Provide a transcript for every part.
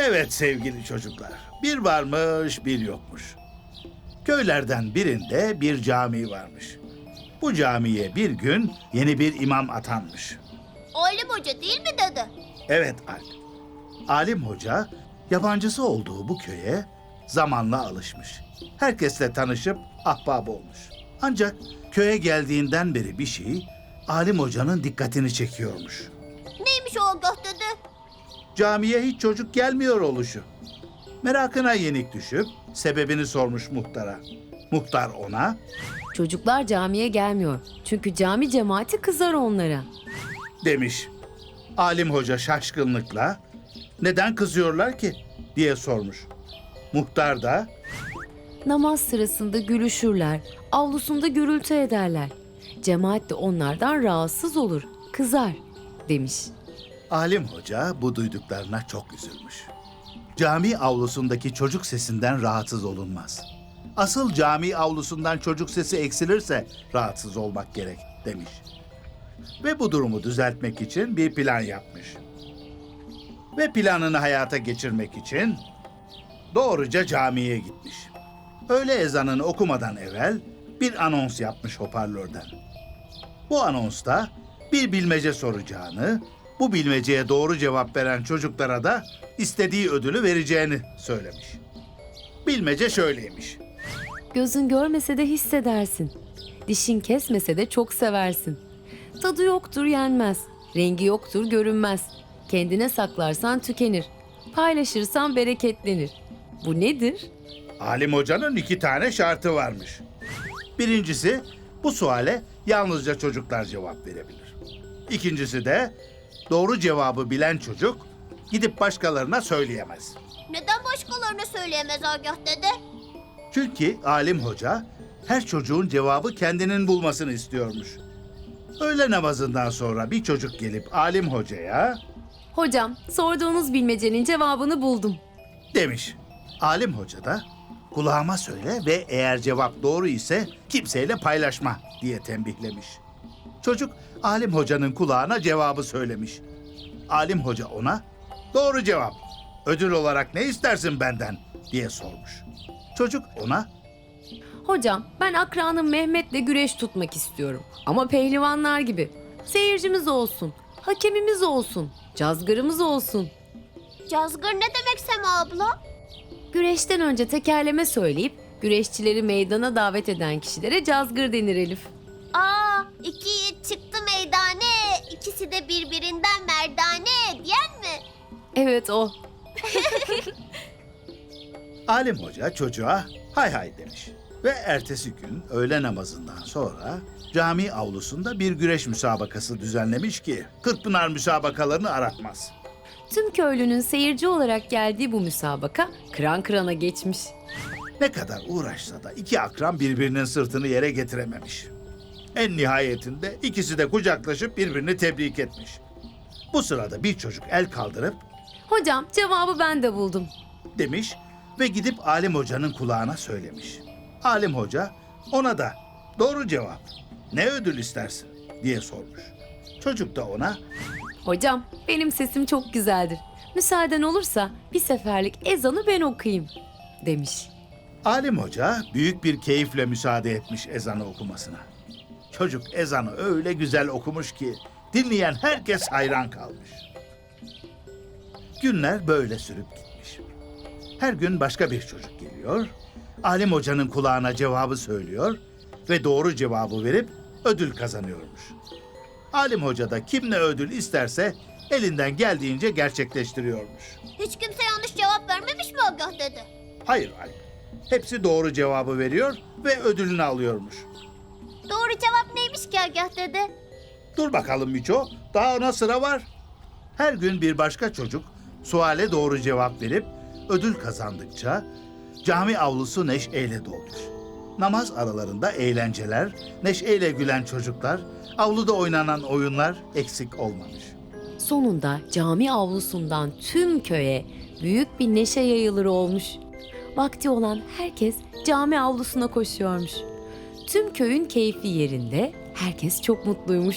Evet sevgili çocuklar, bir varmış bir yokmuş. Köylerden birinde bir cami varmış. Bu camiye bir gün yeni bir imam atanmış. Alim Hoca değil mi dede? Evet Alp. Alim Hoca yabancısı olduğu bu köye zamanla alışmış. Herkesle tanışıp ahbap olmuş. Ancak köye geldiğinden beri bir şey Alim Hoca'nın dikkatini çekiyormuş. Neymiş o Agah dede? Camiye hiç çocuk gelmiyor oluşu. Merakına yenik düşüp sebebini sormuş muhtara. Muhtar ona Çocuklar camiye gelmiyor. Çünkü cami cemaati kızar onlara. demiş. Alim Hoca şaşkınlıkla neden kızıyorlar ki diye sormuş. Muhtar da Namaz sırasında gülüşürler, avlusunda gürültü ederler. Cemaat de onlardan rahatsız olur, kızar demiş. Alim Hoca bu duyduklarına çok üzülmüş. Cami avlusundaki çocuk sesinden rahatsız olunmaz. Asıl cami avlusundan çocuk sesi eksilirse rahatsız olmak gerek demiş. Ve bu durumu düzeltmek için bir plan yapmış. Ve planını hayata geçirmek için doğruca camiye gitmiş. Öğle ezanını okumadan evvel bir anons yapmış hoparlörden. Bu anonsta bir bilmece soracağını, bu bilmeceye doğru cevap veren çocuklara da istediği ödülü vereceğini söylemiş. Bilmece şöyleymiş. Gözün görmese de hissedersin. Dişin kesmese de çok seversin. Tadı yoktur yenmez. Rengi yoktur görünmez. Kendine saklarsan tükenir. Paylaşırsan bereketlenir. Bu nedir? Alim Hoca'nın iki tane şartı varmış. Birincisi, bu suale yalnızca çocuklar cevap verebilir. İkincisi de, doğru cevabı bilen çocuk gidip başkalarına söyleyemez. Neden başkalarına söyleyemez Agah dede? Çünkü Alim Hoca her çocuğun cevabı kendinin bulmasını istiyormuş. Öğle namazından sonra bir çocuk gelip Alim Hoca'ya Hocam, sorduğunuz bilmecenin cevabını buldum. demiş. Alim Hoca da kulağıma söyle ve eğer cevap doğru ise kimseyle paylaşma diye tembihlemiş. Çocuk Alim Hoca'nın kulağına cevabı söylemiş. Alim Hoca ona doğru cevap ödül olarak ne istersin benden diye sormuş. Çocuk ona Hocam, ben akranım Mehmet'le güreş tutmak istiyorum. Ama pehlivanlar gibi. Seyircimiz olsun, hakemimiz olsun, cazgırımız olsun. Cazgır ne demek Sema abla? Güreşten önce tekerleme söyleyip güreşçileri meydana davet eden kişilere cazgır denir Elif. Aa, iki yiğit çıktı meydane, ikisi de birbirinden merdane diyen mi? Evet o. Alim Hoca çocuğa hay hay demiş. Ve ertesi gün öğle namazından sonra cami avlusunda bir güreş müsabakası düzenlemiş ki Kırkpınar müsabakalarını aratmaz. Tüm köylünün seyirci olarak geldiği bu müsabaka kıran kırana geçmiş. Ne kadar uğraşsa da iki akran birbirinin sırtını yere getirememiş. En nihayetinde ikisi de kucaklaşıp birbirini tebrik etmiş. Bu sırada bir çocuk el kaldırıp Hocam cevabı ben de buldum. demiş ve gidip Alim Hoca'nın kulağına söylemiş. Alim Hoca ona da doğru cevap ne ödül istersin diye sormuş. Çocuk da ona Hocam benim sesim çok güzeldir. Müsaaden olursa bir seferlik ezanı ben okuyayım demiş. Alim Hoca büyük bir keyifle müsaade etmiş ezanı okumasına. Çocuk ezanı öyle güzel okumuş ki dinleyen herkes hayran kalmış. Günler böyle sürüp gitmiş. Her gün başka bir çocuk geliyor, Alim Hoca'nın kulağına cevabı söylüyor ve doğru cevabı verip ödül kazanıyormuş. Alim Hoca da kim ne ödül isterse elinden geldiğince gerçekleştiriyormuş. Hiç kimse yanlış cevap vermemiş mi Agah dede? Hayır Alp. Hepsi doğru cevabı veriyor ve ödülünü alıyormuş. Agah dede? Dur bakalım Miço, daha ona sıra var. Her gün bir başka çocuk suale doğru cevap verip ödül kazandıkça cami avlusu neşeyle dolmuş. Namaz aralarında eğlenceler, neşeyle gülen çocuklar, avluda oynanan oyunlar eksik olmamış. Sonunda cami avlusundan tüm köye büyük bir neşe yayılır olmuş. Vakti olan herkes cami avlusuna koşuyormuş. Tüm köyün keyfi yerinde, herkes çok mutluymuş.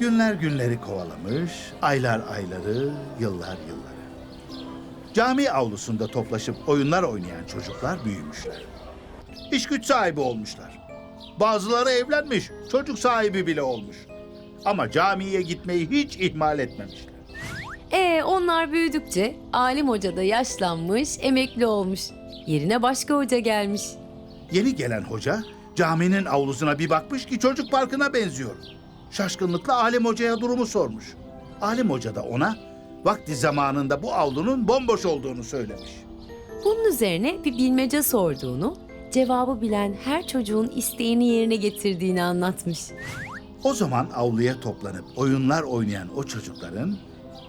Günler günleri kovalamış, aylar ayları, yıllar yılları. Cami avlusunda toplaşıp oyunlar oynayan çocuklar büyümüşler. İş güç sahibi olmuşlar. Bazıları evlenmiş, çocuk sahibi bile olmuş. Ama camiye gitmeyi hiç ihmal etmemişler. Ee onlar büyüdükçe alim hoca da yaşlanmış, emekli olmuş. Yerine başka hoca gelmiş. Yeni gelen hoca caminin avlusuna bir bakmış ki çocuk parkına benziyor. Şaşkınlıkla Alim Hoca'ya durumu sormuş. Alim Hoca da ona vakti zamanında bu avlunun bomboş olduğunu söylemiş. Bunun üzerine bir bilmece sorduğunu, cevabı bilen her çocuğun isteğini yerine getirdiğini anlatmış. O zaman avluya toplanıp oyunlar oynayan o çocukların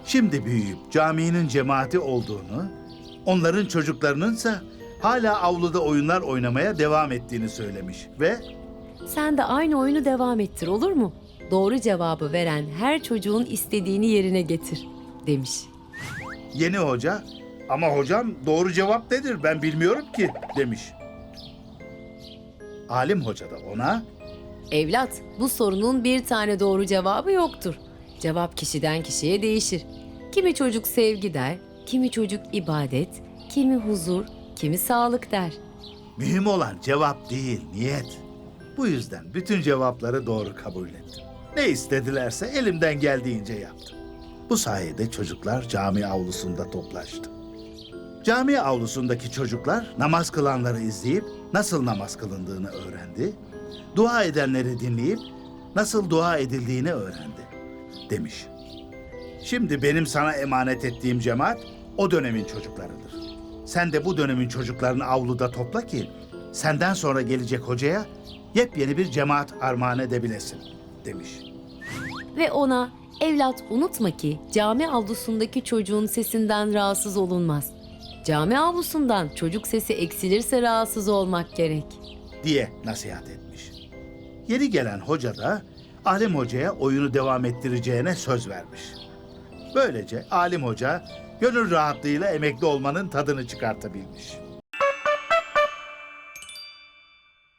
şimdi büyüyüp caminin cemaati olduğunu, onların çocuklarınınsa hala avluda oyunlar oynamaya devam ettiğini söylemiş ve Sen de aynı oyunu devam ettir olur mu? Doğru cevabı veren her çocuğun istediğini yerine getir demiş. yeni hoca ama hocam doğru cevap nedir ben bilmiyorum ki demiş. Alim hoca da ona Evlat, bu sorunun bir tane doğru cevabı yoktur. Cevap kişiden kişiye değişir. Kimi çocuk sevgi der, kimi çocuk ibadet, kimi huzur, kimi sağlık der. Mühim olan cevap değil, niyet. Bu yüzden bütün cevapları doğru kabul ettim. Ne istedilerse elimden geldiğince yaptım. Bu sayede çocuklar cami avlusunda toplaştı. Cami avlusundaki çocuklar namaz kılanları izleyip nasıl namaz kılındığını öğrendi. Dua edenleri dinleyip nasıl dua edildiğini öğrendi demiş. Şimdi benim sana emanet ettiğim cemaat o dönemin çocuklarıdır. Sen de bu dönemin çocuklarını avluda topla ki senden sonra gelecek hocaya yepyeni bir cemaat armağan edebilesin demiş. Ve ona evlat unutma ki cami avlusundaki çocuğun sesinden rahatsız olunmaz. Cami avlusundan çocuk sesi eksilirse rahatsız olmak gerek. diye nasihat etmiş. Yeni gelen hoca da Alim Hoca'ya oyunu devam ettireceğine söz vermiş. Böylece Alim Hoca gönül rahatlığıyla emekli olmanın tadını çıkartabilmiş.